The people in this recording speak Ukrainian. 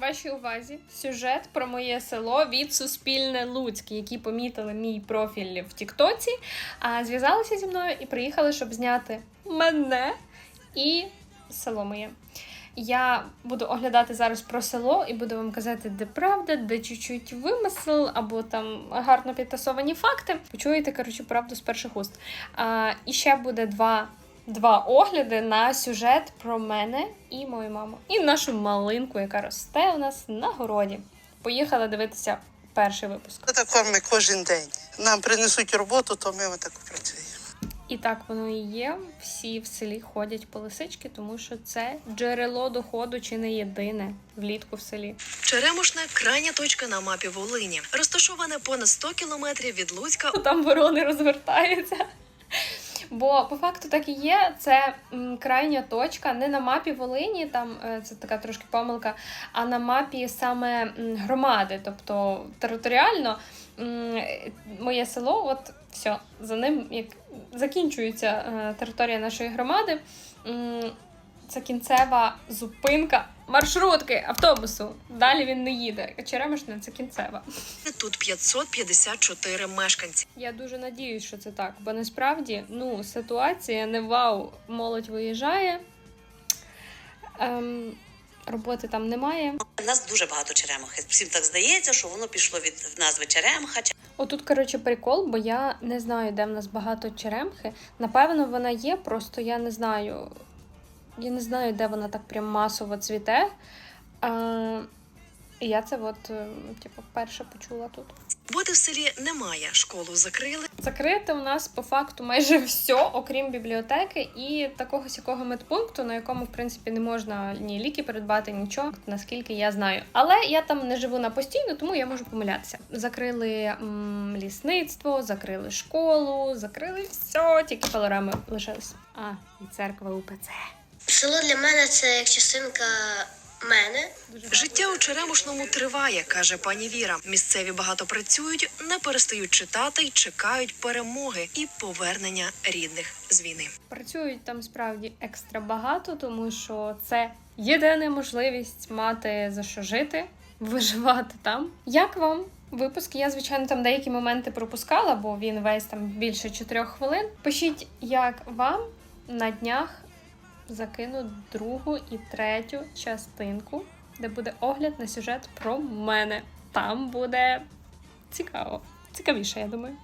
Вашій увазі сюжет про моє село від Суспільне Луцьк, які помітили мій профіль в Тіктоці, а зв'язалися зі мною і приїхали, щоб зняти мене і село моє. Я буду оглядати зараз про село і буду вам казати, де правда, де чуть-чуть вимисел, або там гарно підтасовані факти. Почуєте, коротше, правду з перших уст. А, і ще буде два, два огляди на сюжет про мене і мою маму. І нашу малинку, яка росте у нас на городі. Поїхали дивитися перший випуск. Це так ми кожен день. Нам принесуть роботу, то ми так працюємо. І так воно і є. Всі в селі ходять по лисички, тому що це джерело доходу чи не єдине влітку в селі. Черемошна крайня точка на мапі Волині, розташоване понад 100 кілометрів від Луцька там ворони розвертаються. Бо по факту так і є. Це крайня точка не на мапі Волині, там е, це така трошки помилка, а на мапі саме громади. Тобто територіально моє село, от все, за ним як закінчується е, територія нашої громади. Це кінцева зупинка маршрутки автобусу. Далі він не їде. Черемишне це кінцева. тут 554 мешканці. Я дуже надіюсь, що це так, бо насправді ну, ситуація не вау, молодь виїжджає. Ем, роботи там немає. У нас дуже багато черемухи. Всім так здається, що воно пішло від назви черемха. Отут, коротше, прикол, бо я не знаю, де в нас багато черемхи. Напевно, вона є, просто я не знаю. Я не знаю, де вона так прям масово цвіте. І я це от, е, типу, вперше почула тут. Води в селі немає, школу закрили. Закрите у нас по факту майже все, окрім бібліотеки і такого сякого медпункту, на якому в принципі не можна ні ліки придбати, нічого, наскільки я знаю. Але я там не живу на постійно, тому я можу помилятися. Закрили м, лісництво, закрили школу, закрили все, тільки палорами лишились. А, і церква УПЦ. Село для мене це як частинка мене. Життя у Черемошному триває, каже пані Віра. Місцеві багато працюють, не перестають читати й чекають перемоги і повернення рідних з війни. Працюють там справді екстра багато, тому що це єдина можливість мати за що жити, виживати там. Як вам? Випуск я, звичайно, там деякі моменти пропускала, бо він весь там більше 4 хвилин. Пишіть, як вам на днях закину другу і третю частинку, де буде огляд на сюжет про мене. Там буде цікаво. Цікавіше, я думаю.